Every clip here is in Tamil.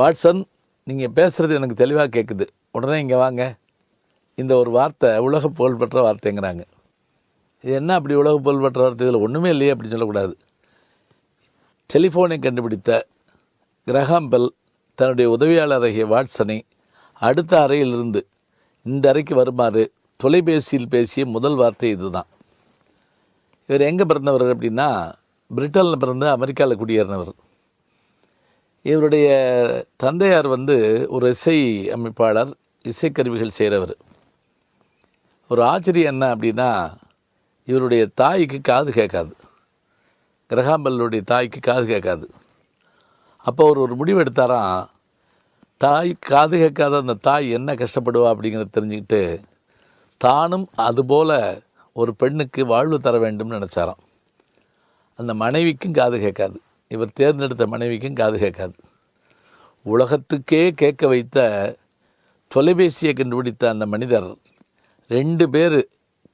வாட்சன் நீங்கள் பேசுகிறது எனக்கு தெளிவாக கேட்குது உடனே இங்கே வாங்க. இந்த ஒரு வார்த்தை உலக புகழ்பெற்ற வார்த்தைங்கிறாங்க. இது என்ன அப்படி உலக புகழ்பெற்ற வார்த்தை? இதில் ஒன்றுமே இல்லையே அப்படின்னு சொல்லக்கூடாது. டெலிஃபோனை கண்டுபிடித்த கிரஹாம்பெல் தன்னுடைய உதவியாளராகிய வாட்சனை அடுத்த அறையிலிருந்து இந்த அறைக்கு வருமாறு தொலைபேசியில் பேசிய முதல் வார்த்தை இதுதான். இவர் எங்கே பிறந்தவர் அப்படின்னா பிரிட்டனில் பிறந்து அமெரிக்காவில் குடியேறினவர். இவருடைய தந்தையார் வந்து ஒரு இசை அமைப்பாளர் இசைக்கருவிகள் செய்கிறவர் ஒரு ஆச்சரியம் என்ன அப்படின்னா இவருடைய தாய்க்கு காது கேட்காது. கிரகாம்பல்லுடைய தாய்க்கு காது கேட்காது. அப்போ அவர் ஒரு முடிவு எடுத்தாராம் தாய் காது கேட்காத அந்த தாய் என்ன கஷ்டப்படுவா அப்படிங்கிறத தெரிஞ்சுக்கிட்டு தானும் அதுபோல் ஒரு பெண்ணுக்கு வாழ்வு தர வேண்டும்னு நினச்சாராம். அந்த மனைவிக்கும் காது கேட்காது. இவர் தேர்ந்தெடுத்த மனைவிக்கும் காது கேட்காது. உலகத்துக்கே கேட்க வைத்த தொலைபேசியை கண்டுபிடித்த அந்த மனிதர் ரெண்டு பேர்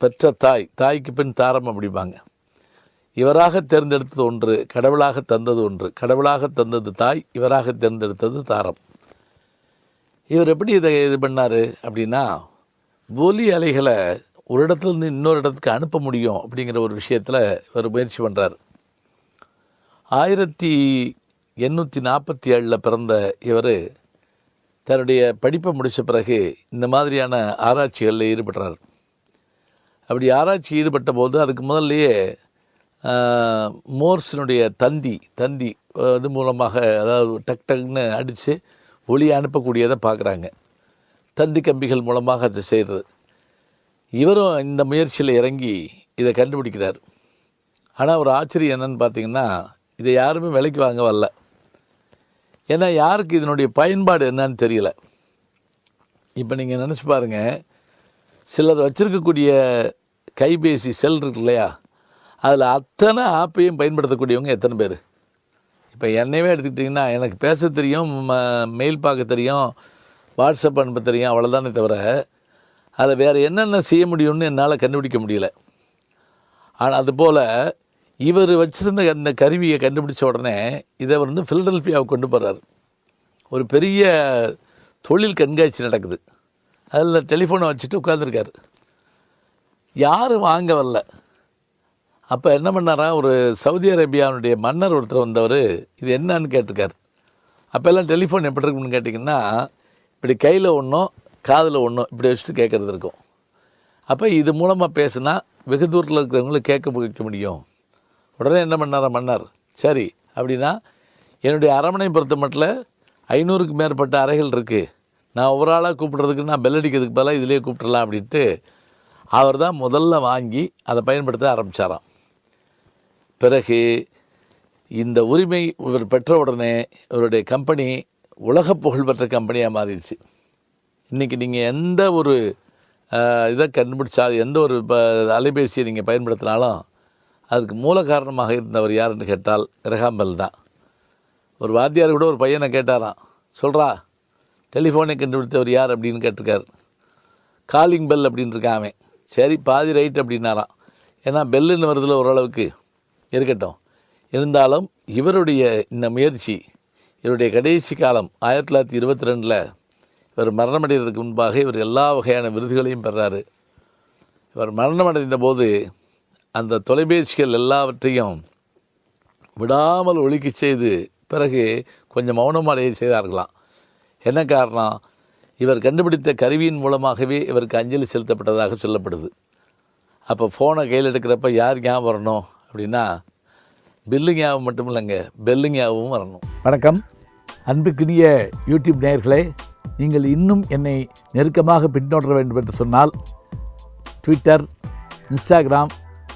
பெற்ற தாய் தாய்க்கு பின் தாரம் அப்படிம்பாங்க இவராக தேர்ந்தெடுத்தது ஒன்று கடவுளாக தந்தது ஒன்று. கடவுளாக தந்தது தாய் இவராக தேர்ந்தெடுத்தது தாரம். இவர் எப்படி இதை இது பண்ணார் அப்படின்னா ஒலி அலைகளை ஒரு இடத்துலேருந்து இன்னொரு இடத்துக்கு அனுப்ப முடியும் அப்படிங்கிற ஒரு விஷயத்தில் இவர் முயற்சி பண்ணுறார் ஆயிரத்தி எண்ணூற்றி நாற்பத்தி ஏழில் பிறந்த இவர் தன்னுடைய படிப்பை முடித்த பிறகு இந்த மாதிரியான ஆராய்ச்சிகளில் ஈடுபடுறார். அப்படி ஆராய்ச்சி ஈடுபட்ட போது அதுக்கு முதல்லையே மோர்ஸினுடைய தந்தி தந்தி அது மூலமாக அதாவது டக் டக்னு அடித்து ஒளி அனுப்பக்கூடியதை பார்க்குறாங்க. தந்தி கம்பிகள் மூலமாக அதை செய்கிறது. இவரும் இந்த முயற்சியில் இறங்கி இதை கண்டுபிடிக்கிறார். ஆனால் ஒரு ஆச்சரியம் என்னன்னு பார்த்தீங்கன்னா இதை யாருமே விலைக்கு வாங்க வரல. ஏன்னா யாருக்கு இதனுடைய பயன்பாடு என்னன்னு தெரியல. இப்போ நீங்கள் நினச்சி பாருங்க சிலர் வச்சுருக்கக்கூடிய கைபேசி செல் இருக்கு இல்லையா? அதில் அத்தனை ஆப்பையும் பயன்படுத்தக்கூடியவங்க எத்தனை பேர்? இப்போ என்னையவே எடுத்துக்கிட்டிங்கன்னா எனக்கு பேச தெரியும் ம- மெயில் பார்க்க தெரியும் வாட்ஸ்அப் அனுப்ப தெரியும் அவ்வளோதானே தவிர அதில் வேறு என்னென்ன செய்ய முடியும்னு என்னால் கண்டுபிடிக்க முடியல. ஆனால் அதுபோல் இவர் வச்சிருந்த அந்த கருவியை கண்டுபிடிச்ச உடனே இதை வந்து ஃபிலடெல்ஃபியாவுக்கு கொண்டு போகிறார் ஒரு பெரிய தொழில் கண்காட்சி நடக்குது. அதில் டெலிஃபோனை வச்சுட்டு உட்காந்துருக்காரு யாரும் வாங்க வரல. அப்போ என்ன பண்ணாரா ஒரு சவுதி அரேபியாவுடைய மன்னர் ஒருத்தர் வந்தவர் இது என்னன்னு கேட்டிருக்கார். அப்போல்லாம் டெலிஃபோன் எப்படி இருக்குன்னு கேட்டிங்கன்னா இப்படி கையில் ஒன்றும் காதில் ஒன்றும் இப்படி வச்சுட்டு கேட்குறது இருக்கும். அப்போ இது மூலமாக பேசுனா வெகு தூரத்தில் இருக்கிறவங்களும் கேட்க வைக்க முடியும். உடனே என்ன பண்ணாரா? மன்னர். சரி அப்படின்னா என்னுடைய அரமனை பொறுத்த மட்டும் ஐநூறுக்கு மேற்பட்ட அறைகள் இருக்குது நான் ஒவ்வொரு ஆளாக கூப்பிட்றதுக்கு நான் பெல் அடிக்கிறதுக்கு பதிலாக இதிலே கூப்பிட்றலாம் அப்படின்ட்டு அவர் தான் முதல்ல வாங்கி அதை பயன்படுத்த ஆரம்பித்தாராம் பிறகு இந்த உரிமை இவர் பெற்ற உடனே இவருடைய கம்பெனி உலக புகழ்பெற்ற கம்பெனியாக மாறிடுச்சு. இன்றைக்கி நீங்கள் எந்த ஒரு இதை கண்டுபிடிச்சா எந்த ஒரு ப அலைபேசியை நீங்கள் பயன்படுத்தினாலும் அதுக்கு மூல காரணமாக இருந்தவர் யாருன்னு கேட்டால் கிரகாம்பல் தான். ஒரு வாத்தியார் கூட ஒரு பையனை கேட்டாராம். சொல்கிறா டெலிஃபோனை கண்டுபிடித்தவர் யார் அப்படின்னு கேட்டிருக்காரு. காலிங் பெல் அப்படின்னு சரி பாதி ரைட் அப்படின்னாராம். ஏன்னா பெல்லுன்னு வருதில் ஓரளவுக்கு இருக்கட்டும். இருந்தாலும் இவருடைய இந்த முயற்சி இவருடைய கடைசி காலம் ஆயிரத்தி தொள்ளாயிரத்தி இருபத்தி ரெண்டில் இவர் மரணமடைகிறதுக்கு முன்பாக இவர் எல்லா வகையான விருதுகளையும் பெறாரு. இவர் மரணமடைந்த போது அந்த தொலைபேசிகள் எல்லாவற்றையும் விடாமல் ஒழிக்க செய்து பிறகு கொஞ்சம் மௌனமடைய செய்தார்களாம். என்ன காரணம்? இவர் கண்டுபிடித்த கருவியின் மூலமாகவே இவருக்கு அஞ்சலி செலுத்தப்பட்டதாக சொல்லப்படுது. அப்போ ஃபோனை கையில் எடுக்கிறப்ப யார் ஞாபகம் வரணும் அப்படின்னா பில்லு ஞாபகம் மட்டும் இல்லைங்க பெல்லு ஞாபகம் வரணும். வணக்கம். அன்புக்குரிய யூடியூப் நேயர்களே நீங்கள் இன்னும் என்னை நெருக்கமாக பின்தொடர வேண்டும் என்று சொன்னால் ட்விட்டர் இன்ஸ்டாகிராம்